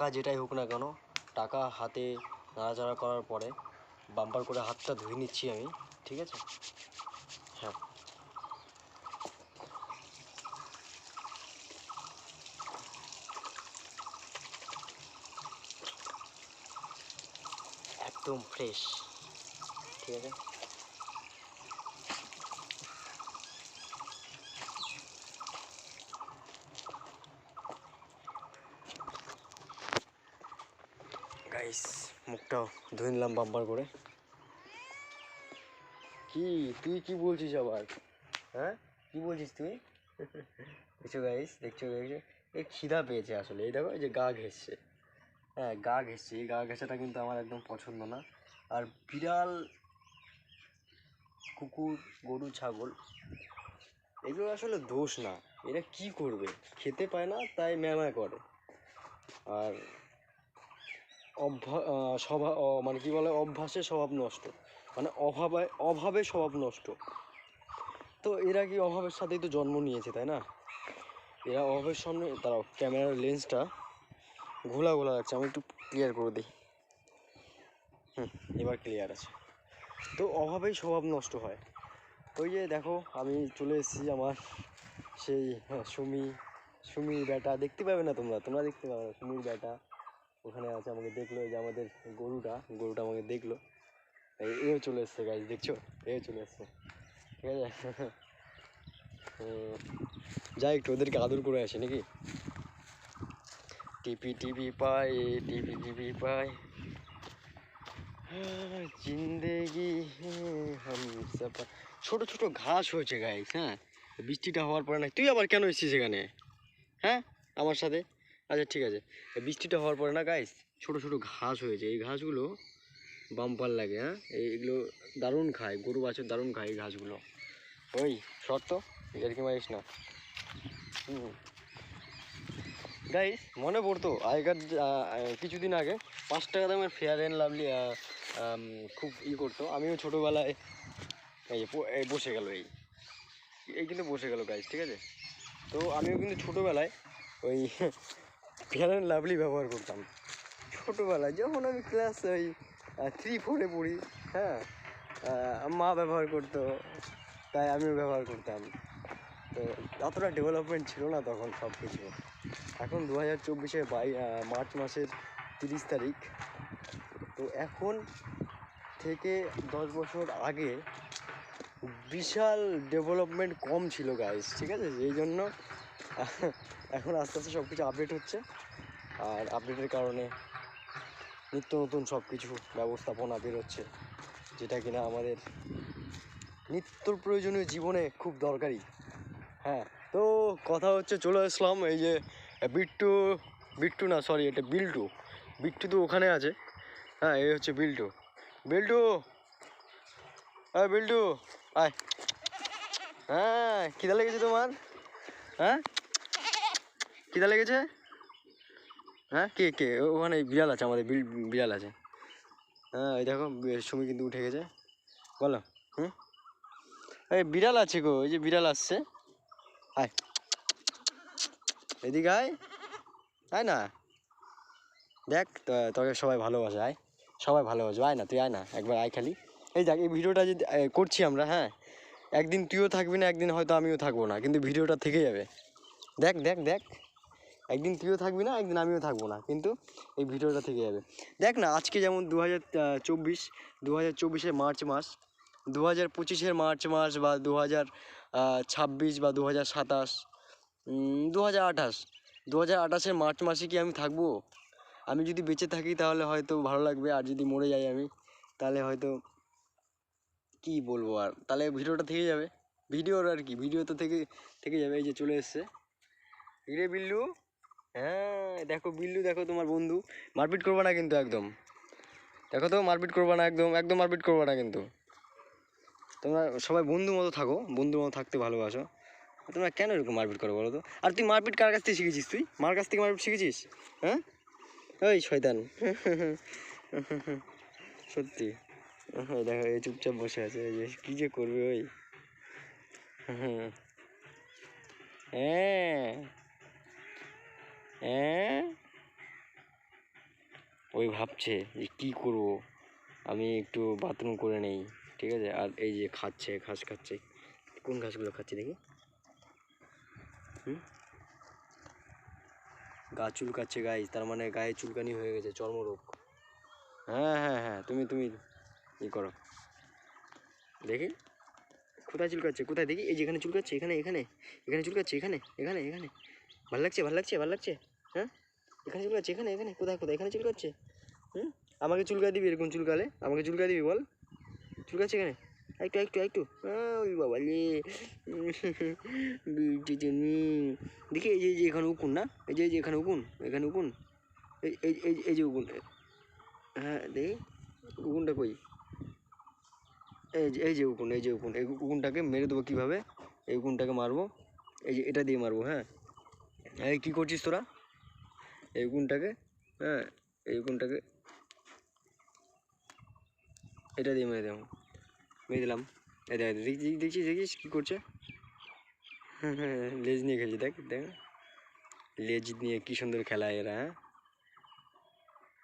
টাকা যেটাই হোক না কেন, টাকা হাতে নাড়াচাড়া করার পরে বাম্পার করে হাতটা ধুয়ে নিচ্ছি আমি, ঠিক আছে? হ্যাঁ। একদম ফ্রেশ ঠিক আছে গাইস মুখটাও ধুয়ে নিলাম বাম্পার করে। কি? তুই কি বলছিস আবার? হ্যাঁ? কি বলছিস তুই? দেখছ গাইস দেখছ দেখছ এই খিদা পেয়েছে আসলে। এই দেখো যে গা ঘেসছে হ্যাঁ গা ঘেসছে এই গা ঘেঁষাটা কিন্তু আমার একদম পছন্দ না। আর বিড়াল, কুকুর, গরু, ছাগল, এগুলো আসলে দোষ না। এরা কি করবে? খেতে পায় না, তাই ম্যামা করে। আর অভ্যা স্বভাব মানে কি বলে অভ্যাসে স্বভাব নষ্ট। মানে অভাবে অভাবে স্বভাব নষ্ট। তো এরা কি অভাবের সাথেই তো জন্ম নিয়েছে তাই না? এরা অভাবের সামনে দাঁড়াও ক্যামেরার লেন্সটা ঘোলা ঘোলা লাগছে আমি একটু ক্লিয়ার করে দিই। হুম এবার ক্লিয়ার আছে। তো অভাবেই স্বভাব নষ্ট হয়। ওই যে দেখো আমি চলে এসেছি আমার সেই হ্যাঁ, সুমি সুমির বেটা দেখতে পাবে না তোমরা? তোমরা দেখতে পাবে না সুমির বেটা ওখানে আছে আমাকে দেখল যে আমাদের গরুটা গরুটা আমাকে দেখল। এও চলে এসছে গাছ দেখছ? এও চলে এসছে। ঠিক আছে? যাই একটু ওদেরকে আদর করে আসি নাকি? টিপি টিপি পাই টিপি টিপি পাই হ্যাঁ, জিন্দেগি ছোট ছোট ঘাস হয়েছে গাইস হ্যাঁ? বৃষ্টিটা হওয়ার পরে না তুই আবার কেন এসেছিস এখানে? হ্যাঁ? আমার সাথে? আচ্ছা ঠিক আছে। বৃষ্টিটা হওয়ার পরে না গাইস ছোট ছোট ঘাস হয়েছে। এই ঘাসগুলো বাম্পার লাগে হ্যাঁ? এই- এগুলো দারুণ খায়, গরু বাছুর দারুণ খায় এই ঘাসগুলো। ওই, শর্ত কি মারিস না। হুম। গাইস মনে পড়তো, আগেকার কিছুদিন আগে পাঁচ টাকা দামের ফেয়ার অ্যান্ড লাভলি খুব ই করতো। আমিও ছোটোবেলায় এই বসে গেল, এই। এই কিন্তু বসে গেল গাইস ঠিক আছে? তো আমিও কিন্তু ছোটোবেলায় ওই অ্যান্ড লাভলি ব্যবহার করতাম। ছোটোবেলায় যখন আমি ক্লাস ওই থ্রি ফোরে পড়ি হ্যাঁ মা ব্যবহার করতো, তাই আমিও ব্যবহার করতাম। তো অতটা ডেভেলপমেন্ট ছিল না তখন সব কিছু এখন দু হাজার চব্বিশে বাই মার্চ মাসের তিরিশ তারিখ। তো এখন থেকে দশ বছর আগে বিশাল ডেভেলপমেন্ট কম ছিল গাইস ঠিক আছে? এই জন্য এখন আস্তে আস্তে সব কিছু আপডেট হচ্ছে। আর আপডেটের কারণে নিত্য নতুন সব কিছু ব্যবস্থাপনা বেরোচ্ছে যেটা কিনা আমাদের নিত্য প্রয়োজনীয় জীবনে খুব দরকারি। হ্যাঁ তো কথা হচ্ছে চলে আসলাম এই যে বিট্টু বিট্টু না সরি এটা বিল্টু। বিট্টু তো ওখানে আছে। হ্যাঁ এই হচ্ছে বিল্টু। বিল্টু! হ্যাঁ বিল্টু, আয়। হ্যাঁ খিদা লেগেছে তোমার? হ্যাঁ? খিদা লেগেছে? হ্যাঁ কে কে? ওখানে বিড়াল আছে আমাদের বিড়াল আছে। হ্যাঁ এই দেখো সুমি কিন্তু উঠে গেছে। বলো, হুম? এই বিড়াল আছে গো, এই যে বিড়াল আসছে। আয়। এদিকে আয়। আয় না। দেখ তোকে সবাই ভালোবাসে, আয়। সবাই ভালোবাসে আয় না, তুই আয় না, একবার আয় খালি। এই দেখ, এই ভিডিওটা যদি করছি আমরা হ্যাঁ একদিন তুইও থাকবি না, একদিন হয়তো আমিও থাকব না, কিন্তু ভিডিওটা থেকে যাবে। দেখ দেখ দেখ। একদিন তুইও থাকবি না, একদিন আমিও থাকব না, কিন্তু এই ভিডিওটা থেকে যাবে। দেখ না, আজকে যেমন দু হাজার চব্বিশ দু হাজার চব্বিশে মার্চ মাস দু হাজার পঁচিশের মার্চ মাস বা দু হাজার ছাব্বিশ বা দু হাজার সাতাশ দু হাজার আঠাশ দু হাজার আঠাশের মার্চ মাসে কি আমি থাকব? আমি যদি বেঁচে থাকি তাহলে হয়তো ভালো লাগবে, আর যদি মরে যাই আমি, তাহলে হয়তো কি বলব আর? তাহলে ভিডিওটা থেকে যাবে। ভিডিওর আর কি, ভিডিও তো থেকে থেকে যাবে, এই যে চলে এসছে। হিরে বিল্লু। হ্যাঁ দেখো বিল্লু, দেখো তোমার বন্ধু। মারপিট করবে না কিন্তু একদম। দেখো তো, মারপিট করবে না একদম একদম মারপিট করবে না কিন্তু। তোমরা সবাই বন্ধু মতো থাকো, বন্ধু মতো থাকতে ভালোবাসো। তোমরা কেন এরকম মারপিট করো বলো তো? আর তুই মারপিট কার কাছ থেকে শিখেছিস তুই? মার কাছ থেকে মারপিট শিখেছিস? হ্যাঁ? ওই শয়তান। সত্যি। দেখো, এই চুপচাপ বসে আছে, এই যে কী যে করবে ওই? হ্যাঁ। হ্যাঁ? ওই ভাবছে যে কী করব? আমি একটু বাথরুম করে নেই, ঠিক আছে? আর এই যে খাচ্ছে, ঘাস খাচ্ছে। কোন ঘাসগুলো খাচ্ছে দেখি? হুম? গা চুলকাচ্ছে গায়ে তার মানে গায়ে চুলকানি হয়ে গেছে, চর্মরোগ। হ্যাঁ হ্যাঁ হ্যাঁ তুমি তুমি ই করো। দেখি। কোথায় চুলকাচ্ছে? কোথায়? দেখি, এই যেখানে চুলকাচ্ছে, এখানে এখানে এখানে চুলকাচ্ছে, এখানে এখানে এখানে। ভালো লাগছে ভালো লাগছে ভালো লাগছে? হ্যাঁ? এখানে চুলকাচ্ছে এখানে এখানে, কোথায় কোথায়? এখানে চুলকাচ্ছে হুম? আমাকে চুলকা দিবি এরকম চুলকালে আমাকে চুলকা দিবি বল। চুলকাচ্ছে এখানে? একটু একটু একটু। ওই বাবা লে দেখি এই যে এই যে এখানে উকুন না? এই যে এই যে এখানে উকুন এখানে উকুন। এই এই এই যে উকুন। হ্যাঁ দেখি। উকুনটা কই? এই যে এই যে উকুন, এই যে উকুন। এই উকুনটাকে মেরে দেবো কীভাবে? এই উকুনটাকে মারবো। এই যে, এটা দিয়ে মারবো হ্যাঁ? এই কী করছিস তোরা? এই উকুনটাকে হ্যাঁ এই উকুনটাকে এটা দিয়ে মেরে দেবো। মেরে দিলাম। এই দেখ, দেখ- দেখ- দেখছিস দেখিস কী করছে? লেজ নিয়ে খেলছে, দেখ দেখ। লেজ নিয়ে কী সুন্দর খেলা এরা হ্যাঁ?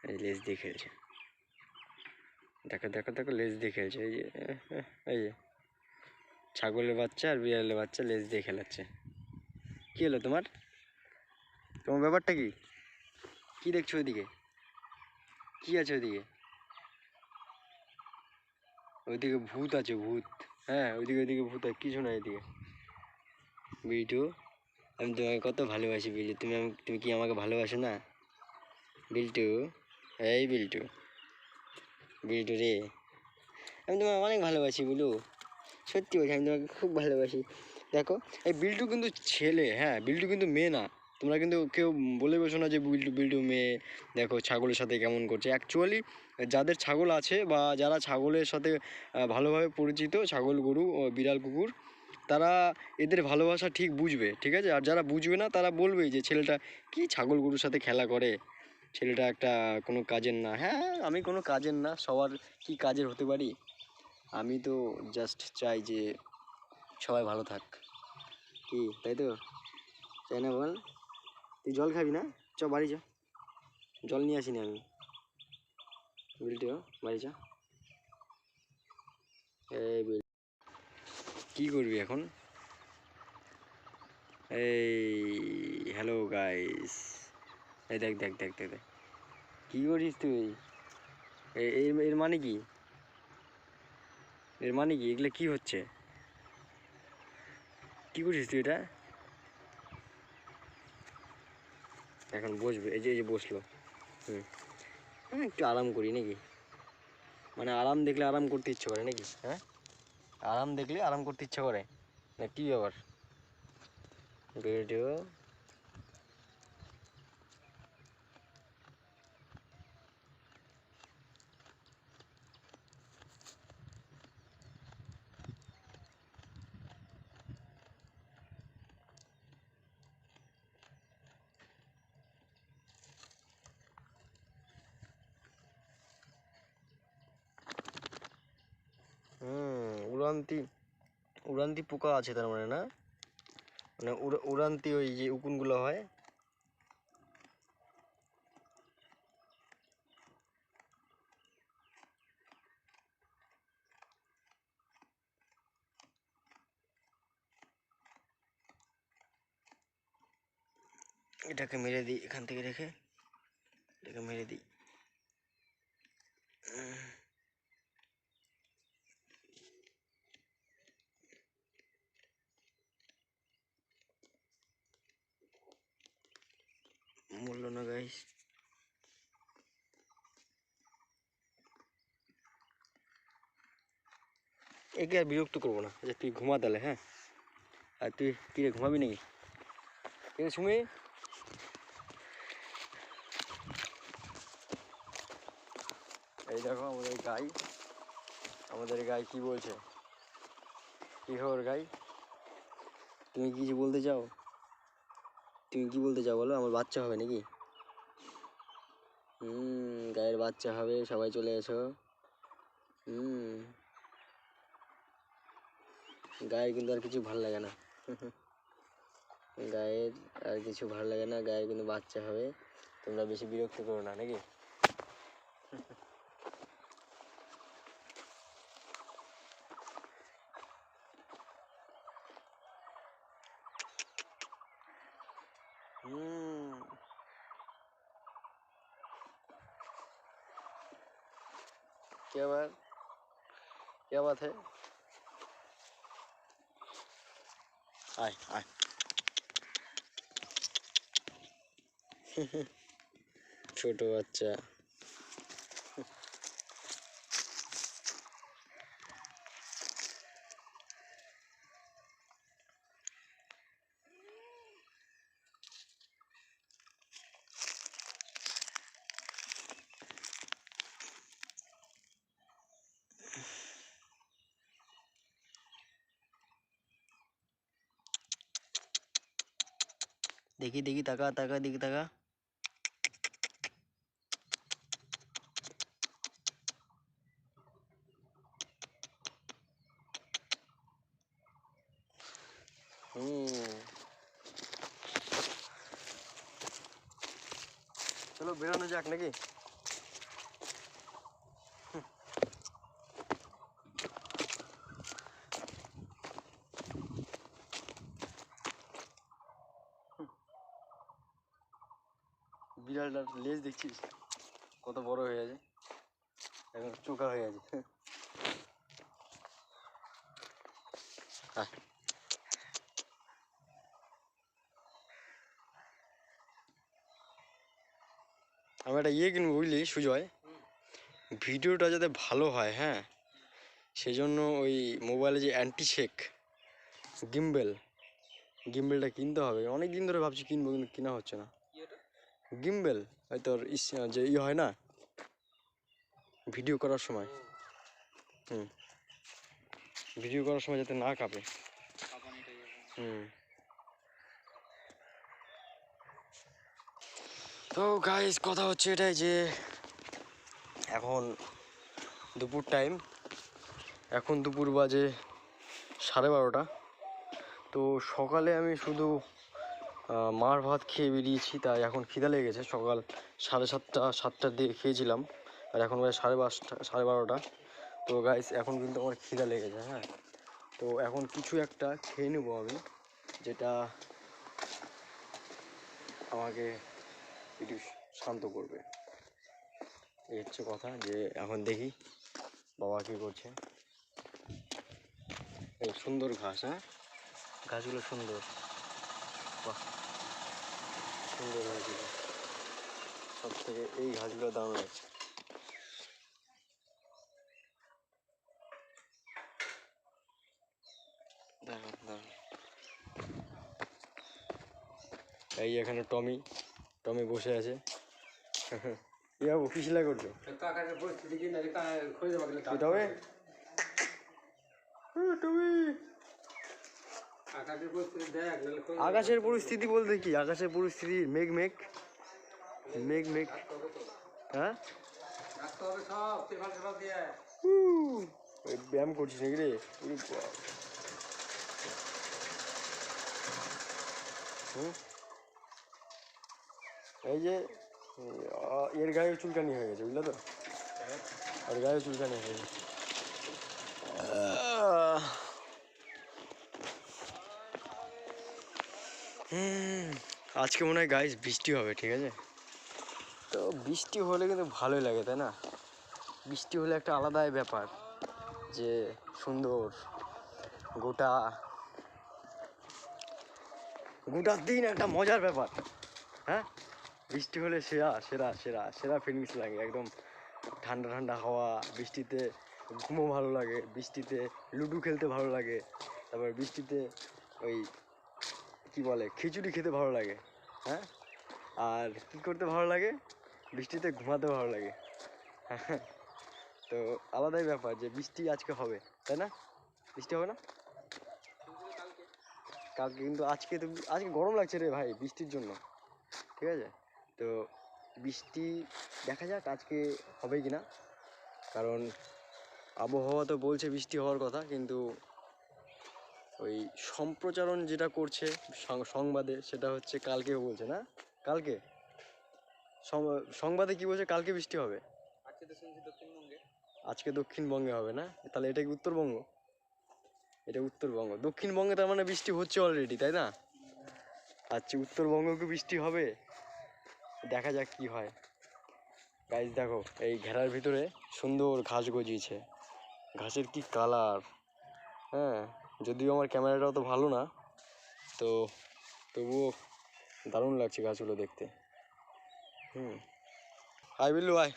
এই লেজ দিয়ে খেলছে। দেখো দেখো দেখো, লেজ দিয়ে খেলছে। এই যে এই যে, ছাগলের বাচ্চা আর বিড়ালের বাচ্চা লেজ দিয়ে খেলাচ্ছে। কী হলো তোমার? তোমার ব্যাপারটা কি? কি দেখছ ওইদিকে? কি আছে ওইদিকে? ওইদিকে ভূত আছে, ভূত। হ্যাঁ ওইদিকে ওইদিকে ভূত আছে, কিছু না এদিকে। বিটু, আমি তোমাকে কত ভালোবাসি বিল্টু তুমি তুমি কি আমাকে ভালোবাসো না? বিল্টু, এই বিল্টু। বিল্টু রে, আমি তোমাকে অনেক ভালোবাসি বুলু। সত্যি বলছি, আমি তোমাকে খুব ভালোবাসি। দেখো, এই বিল্টু কিন্তু ছেলে হ্যাঁ বিল্টু কিন্তু মেয়ে না। তোমরা কিন্তু কেউ বলে বসো না যে বিল্টু বিল্টু মেয়ে, দেখো ছাগলের সাথে কেমন করছে। অ্যাকচুয়ালি যাদের ছাগল আছে বা যারা ছাগলের সাথে ভালোভাবে পরিচিত, ছাগল গরু বিড়াল কুকুর, তারা এদের ভালোবাসা ঠিক বুঝবে, ঠিক আছে? আর যারা বুঝবে না, তারা বলবে যে ছেলেটা কি ছাগল গরুর সাথে খেলা করে? ছেলেটা একটা কোনো কাজের না। হ্যাঁ আমি কোনো কাজের না, সবার কি কাজের হতে পারি? আমি তো জাস্ট চাই যে সবাই ভালো থাক। কি, তাই তো? তাই না বল? তুই জল খাবি না? চ, বাড়ি যা। জল নিয়ে আসিনি আমি। বিলটিও বাড়ি যা। এই বিল কি করবি এখন? এই হ্যালো গাইস এই দেখ দেখ দেখ দেখ দেখ। কি করিস তুই? এর এর মানে কি? এর মানে কি? এগুলো কি হচ্ছে? কি করিস তুই এটা? এখন বসবে। এই যে এই যে বসল। হুম। আমি একটু আরাম করি নাকি? মানে আরাম দেখলে আরাম করতে ইচ্ছে করে নাকি? হ্যাঁ? আরাম দেখলে আরাম করতে ইচ্ছে করে? না কি ব্যাপার? ভিডিও হুম উড়ান্তি উড়ান্তি পোকা আছে তার মানে না? মানে উড়- উড়ান্তি ওই যে উকুনগুলো হয়। এটাকে মেরে দিই, এখান থেকে রেখে। এটাকে মেরে দিই। মরলো না গাইস একে আর বিরক্ত করব না আচ্ছা তুই ঘুমা তাহলে হ্যাঁ? আর তুই কি রে ঘুমাবি নাকি? আছে, সুমি? এই দেখো আমাদের গাই। আমাদের গাই কি বলছে? কি খবর, গাই? তুমি কিছু বলতে চাও? তুমি কি বলতে চাও বলো? আমার বাচ্চা হবে নাকি? হুম, গায়ের বাচ্চা হবে, সবাই চলে এসো। হুম। গায়ের কিন্তু আর কিছু ভালো লাগে না। গায়ের আর কিছু ভালো লাগে না, গায়ের কিন্তু বাচ্চা হবে। তোমরা বেশি বিরক্ত করো না, নাকি? क्या बात है आय आय ছোট বাচ্চা দেখি দেখি তাকা তাকা দেখি তাকা হুম চলো বেরোনো যাক নাকি বিড়ালটার লেজ দেখছিস? কত বড় হয়ে আছে। এখন চোখা হয়ে আছে। আমি একটা ইয়ে কিনবো বুঝলি, সুজয়। ভিডিওটা যাতে ভালো হয় হ্যাঁ? সেজন্য ওই মোবাইলে যে অ্যান্টিশেক গিম্বেল গিম্বেলটা কিনতে হবে। অনেক দিন ধরে ভাবছি কিনবো, কিন্তু কেনা হচ্ছে না। গিম্বেল ইস যে ই হয় না? ভিডিও করার সময়। হুম। ভিডিও করার সময় যাতে না কাঁপে। হুম। তো গাইস কথা হচ্ছে এটাই যে, এখন দুপুর টাইম এখন দুপুর বাজে সাড়ে বারোটা। তো সকালে আমি শুধু মার ভাত খেয়ে বেরিয়েছি, তাই এখন খিদা লেগে গেছে সকাল সাড়ে সাতটা, সাতটার দিকে খেয়েছিলাম, আর এখন বাজে সাড়ে পাঁচটা, সাড়ে বারোটা। তো গাইস এখন কিন্তু আমার খিদা লেগেছে হ্যাঁ। তো এখন কিছু একটা খেয়ে নেব আমি, যেটা আমাকে একটু শান্ত করবে। এই হচ্ছে কথা যে, এখন দেখি বাবা কী করছে। এই সুন্দর ঘাস হ্যাঁ? গাছগুলো সুন্দর। বাহ। সুন্দর ঘাসগুলো সব থেকে এই ঘাসগুলো দাম আছে দাঁড়ান দাঁড়ান এই এখানে টমি টমি বসে আছে। কি সেলাই করছ? Tommy Tommy. আকাশের পরিস্থিতি বলতে কি? আকাশের পরিস্থিতি মেঘ মেঘ। মেঘ মেঘ। হ্যাঁ? ব্যায়াম করছিস নাকি রে? এই যে এর গায়ে চুলকানি হয়ে গেছে বুঝলে তো? আর গায়ে চুলকানি হয়ে গেছে আহ। হুম, আজকে মনে হয় গাইস বৃষ্টি হবে, ঠিক আছে? তো বৃষ্টি হলে কিন্তু ভালোই লাগে, তাই না? বৃষ্টি হলে একটা আলাদাই ব্যাপার যে সুন্দর গোটা গোটা দিন একটা মজার ব্যাপার হ্যাঁ? বৃষ্টি হলে সেরা সেরা সেরা সেরা ফিলিংস লাগে, একদম ঠান্ডা ঠান্ডা হাওয়া, বৃষ্টিতে ঘুমো ভালো লাগে, বৃষ্টিতে লুডো খেলতে ভালো লাগে, তারপর বৃষ্টিতে ওই কি বলে, খিচুড়ি খেতে ভালো লাগে হ্যাঁ? আর কি করতে ভালো লাগে? বৃষ্টিতে ঘুমাতে ভালো লাগে তো আলাদাই ব্যাপার যে বৃষ্টি আজকে হবে, তাই না? বৃষ্টি হবে না? কালকে কিন্তু আজকে তো, আজকে গরম লাগছে রে ভাই বৃষ্টির জন্য, ঠিক আছে? তো বৃষ্টি দেখা যাক আজকে হবে কি না কারণ আবহাওয়া তো বলছে বৃষ্টি হওয়ার কথা, কিন্তু ওই সম্প্রচারণ যেটা করছে সংবাদে সেটা হচ্ছে কালকে বলছে না? কালকে? সংবাদে কি বলছে? কালকে বৃষ্টি হবে। আজকে দক্ষিণবঙ্গে। হবে না? তাহলে এটা কি উত্তরবঙ্গ? এটা উত্তরবঙ্গ। দক্ষিণবঙ্গে তার মানে বৃষ্টি হচ্ছে অলরেডি তাই না? আচ্ছা উত্তরবঙ্গেও কি বৃষ্টি হবে? দেখা যাক কি হয়। গাইজ দেখো এই ঘেরার ভিতরে সুন্দর ঘাস গজিয়েছে। ঘাসের কি কালার হ্যাঁ? যদিও আমার ক্যামেরাটা অত ভালো না, তো তবুও দারুণ লাগছে গাছগুলো দেখতে। হুম। আয় বিল্লু আয়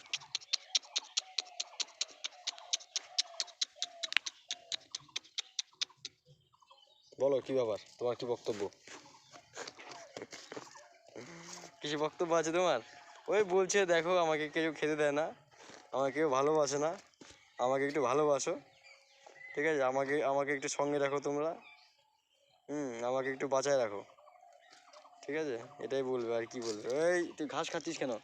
বলো, কি ব্যাপার? তোমার কি বক্তব্য? কিছু বক্তব্য আছে তোমার? ওই বলছে, দেখো, আমাকে কেউ খেতে দেয় না, আমাকে কেউ ভালোবাসে না, আমাকে একটু ভালোবাসো। ঠিক আছে, আমাকে আমাকে একটু সঙ্গে রাখো তোমরা। হুম, আমাকে একটু বাঁচায় রাখো। ঠিক আছে, এটাই বলবে আর কি বলবে। এই, তুই ঘাস খাচ্ছিস কেন?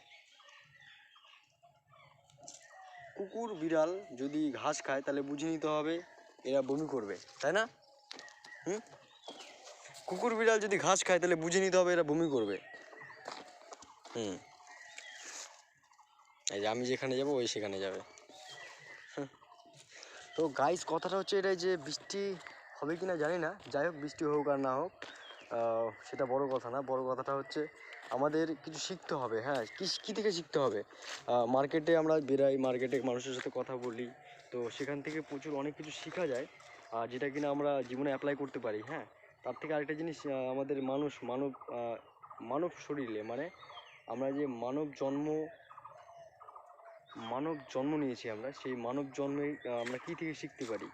কুকুর, বিড়াল যদি ঘাস খায়, তাহলে বুঝে নিতে হবে এরা বমি করবে, তাই না? হুম? কুকুর, বিড়াল যদি ঘাস খায়, তাহলে বুঝে নিতে হবে এরা বমি করবে। হুম। এই যে আমি যেখানে যাব, ওই সেখানে যাবে। তো গাইস কথাটা হচ্ছে এটাই যে বৃষ্টি হবে কি না জানি না। যাই হোক, বৃষ্টি হোক আর না হোক সেটা বড় কথা না। বড় কথাটা হচ্ছে আমাদের কিছু শিখতে হবে হ্যাঁ? কী থেকে শিখতে হবে? মার্কেটে আমরা বেরাই মার্কেটে মানুষের সাথে কথা বলি। তো সেখান থেকে প্রচুর অনেক কিছু শেখা যায় আর যেটা কিনা আমরা জীবনে অ্যাপ্লাই করতে পারি হ্যাঁ? তার থেকে আরেকটা জিনিস আমাদের মানুষ, মানব মানব শরীরে মানে আমরা যে মানব জন্ম মানব জন্ম নিয়েছি আমরা। সেই মানব জন্মে আমরা কী থেকে শিখতে পারি?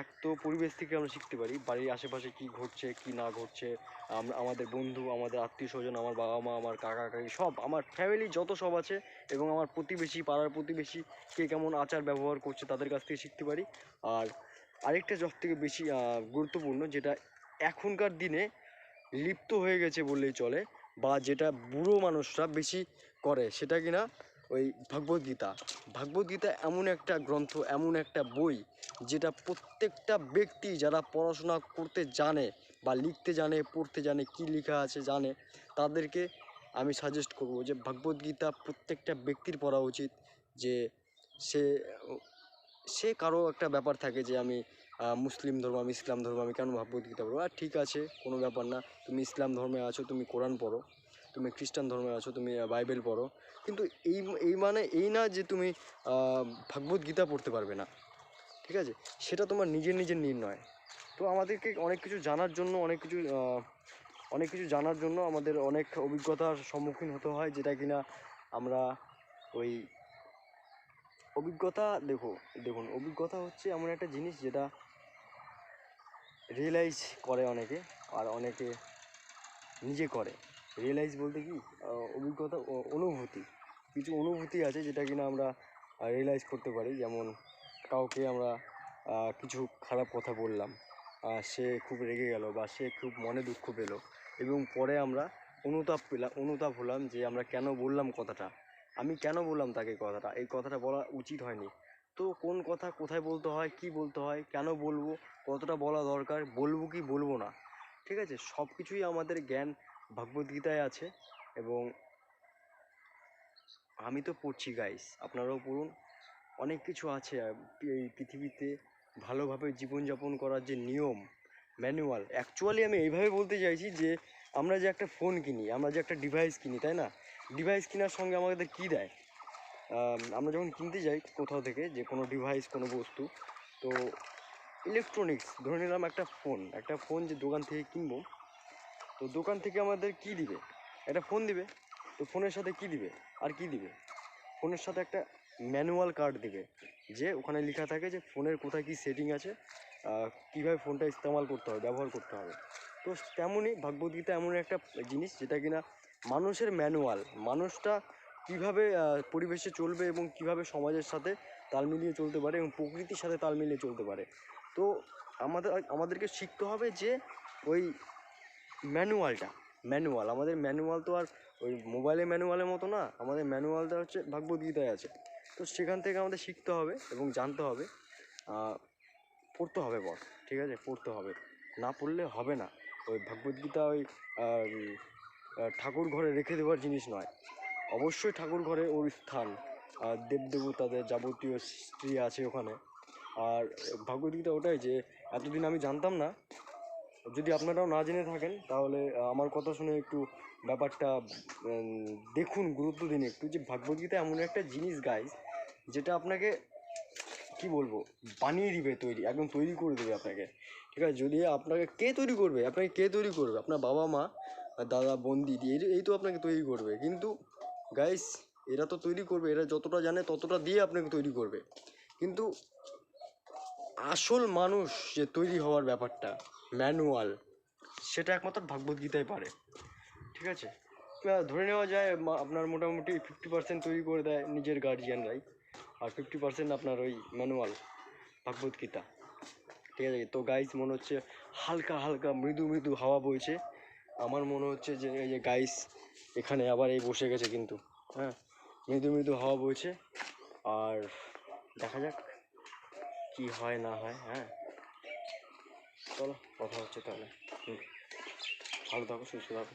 এক তো পরিবেশ থেকে আমরা শিখতে পারি, বাড়ির আশেপাশে কি ঘটছে, কি না ঘটছে আমরা আমাদের বন্ধু, আমাদের আত্মীয় স্বজন আমার বাবা মা, আমার কাকা, কাকি, সব, আমার ফ্যামিলি যত সব আছে এবং আমার প্রতিবেশী, পাড়ার প্রতিবেশী কে কেমন আচার ব্যবহার করছে তাদের কাছ থেকে শিখতে পারি। আর আরেকটা সব থেকে বেশি গুরুত্বপূর্ণ যেটা এখনকার দিনে লিপ্ত হয়ে গেছে বললেই চলে বা যেটা বুড়ো মানুষরা বেশি করে, সেটা কিনা ওই ভগবদ্গীতা ভগবদ্গীতা এমন একটা গ্রন্থ, এমন একটা বই যেটা প্রত্যেকটা ব্যক্তি যারা পড়াশোনা করতে জানে বা লিখতে জানে, পড়তে জানে, কি লেখা আছে জানে, তাদেরকে আমি সাজেস্ট করব যে ভগবদ্গীতা প্রত্যেকটা ব্যক্তির পড়া উচিত, যে সে সে কারও একটা ব্যাপার থাকে যে আমি মুসলিম ধর্ম, আমি ইসলাম ধর্ম, আমি কেন ভগবদ্গীতা পড়ব? আর ঠিক আছে, কোনো ব্যাপার না, তুমি ইসলাম ধর্মে আছো, তুমি কোরআন পড়ো। তুমি খ্রিস্টান ধর্মে আছো তুমি বাইবেল পড়ো কিন্তু এই এই মানে এই না যে তুমি আহ, ভগবদ্গীতা পড়তে পারবে না ঠিক আছে? সেটা তোমার নিজের নিজের নির্ণয় তো আমাদেরকে অনেক কিছু জানার জন্য অনেক কিছু অনেক কিছু জানার জন্য আমাদের অনেক অভিজ্ঞতার সম্মুখীন হতে হয় যেটা কিনা আমরা ওই অভিজ্ঞতা দেখো দেখুন অভিজ্ঞতা হচ্ছে এমন একটা জিনিস যেটা রিয়েলাইজ করে অনেকে আর অনেকে নিজে করে। রিয়েলাইজ বলতে কি অভিজ্ঞতা অনুভূতি, কিছু অনুভূতি আছে যেটা কিনা আমরা রিয়েলাইজ করতে পারি। যেমন কাউকে আমরা কিছু খারাপ কথা বললাম সে খুব রেগে গেল বা সে খুব মনে দুঃখ পেল এবং পরে আমরা অনুতাপ পেলাম, অনুতাপ হলাম যে আমরা কেন বললাম কথাটা, আমি কেন বললাম তাকে কথাটা, এই কথাটা বলা উচিত হয়নি। তো কোন কথা কোথায় বলতে হয়, কি বলতে হয়, কেন বলব, কতটা বলা দরকার, বলব কি বলব না, ঠিক আছে? সব কিছুই আমাদের জ্ঞান ভগবদ্গীতায় আছে এবং আমি তো পড়ছি গাইস আপনারাও পড়ুন। অনেক কিছু আছে এই পৃথিবীতে ভালোভাবে জীবনযাপন করার যে নিয়ম ম্যানুয়াল অ্যাকচুয়ালি আমি এইভাবে বলতে চাইছি যে আমরা যে একটা ফোন কিনি আমরা যে একটা ডিভাইস কিনি তাই না? ডিভাইস কেনার সঙ্গে আমাদের কী দেয়? আম, আমরা যখন কিনতে যাই কোথাও থেকে যে কোনো ডিভাইস কোনো বস্তু তো ইলেকট্রনিক্স ধরে নিলাম একটা ফোন একটা ফোন যে দোকান থেকে কিনবো তো দোকান থেকে আমাদের কি দিবে? একটা ফোন দিবে। তো ফোনের সাথে কি দিবে? আর কি দিবে? ফোনের সাথে একটা ম্যানুয়াল কার্ড দিবে। যে ওখানে লেখা থাকে যে ফোনের কোথায় কি সেটিং আছে কীভাবে ফোনটা ইস্তেমাল করতে হবে, ব্যবহার করতে হবে। তো তেমনই ভগবদ্গীতা এমন একটা জিনিস যেটা কিনা মানুষের ম্যানুয়াল মানুষটা কীভাবে পরিবেশে চলবে এবং কীভাবে সমাজের সাথে তাল মিলিয়ে চলতে পারে এবং প্রকৃতির সাথে তাল মিলিয়ে চলতে পারে। তো আমাদের, আমাদেরকে শিখতে হবে যে ওই ম্যানুয়ালটা। ম্যানুয়াল, আমাদের ম্যানুয়াল তো আর ওই মোবাইলে ম্যানুয়ালের মতো না, আমাদের ম্যানুয়ালটা হচ্ছে ভগবদ্গীতায় আছে। তো সেখান থেকে আমাদের শিখতে হবে এবং জানতে হবে পড়তে হবে বস ঠিক আছে? পড়তে হবে। না পড়লে হবে না। ওই ভগবদ্গীতা ওই ঠাকুর ঘরে রেখে দেওয়ার জিনিস নয়। অবশ্যই ঠাকুর ঘরে ওর স্থান, আর দেবদেবতাদের যাবতীয় স্ত্রী আছে ওখানে। আর ভাগবতগীতা ওটাই যে, এতদিন আমি জানতাম না যদি আপনারাও না জেনে থাকেন, তাহলে আমার কথা শুনে একটু ব্যাপারটা দেখুন, গুরুত্ব দিন একটু যে ভাগবতগীতা এমন একটা জিনিস গাইজ যেটা আপনাকে, কি বলব, বানিয়ে দিবে তৈরি, একদম তৈরি করে দেবে আপনাকে। ঠিক আছে? যদি আপনাকে কে তৈরি করবে? আপনাকে কে তৈরি করবে? আপনার বাবা মা দাদা বোন দিদি এই এই তো আপনাকে তৈরি করবে। কিন্তু গাইস এরা তো তৈরি করবে, এরা যতটা জানে ততটা দিয়ে আপনাকে তৈরি করবে। কিন্তু, আসল মানুষ যে তৈরি হওয়ার ব্যাপারটা ম্যানুয়াল। সেটা একমাত্র ভাগবত গীতায় পারে। ঠিক আছে? ধরে নেওয়া যায় আপনার মোটামুটি ফিফটি পার্সেন্ট তৈরি করে দেয় নিজের গার্জিয়ানরাই আর ফিফটি পার্সেন্ট আপনার ওই ম্যানুয়াল, ভাগবত গীতা। ঠিক আছে? তো গাইস মনে হচ্ছে হালকা হালকা মৃদু মৃদু হাওয়া বইছে। আমার মনে হচ্ছে যে, এই যে গাইস এখানে আবার এই বসে গেছে কিন্তু। হ্যাঁ? মৃদু মৃদু হাওয়া বইছে। আর দেখা যাক কি হয় না হয় হ্যাঁ? চলো কথা হচ্ছে তাহলে। হুম। ভালো থাকো সুস্থ থাকো।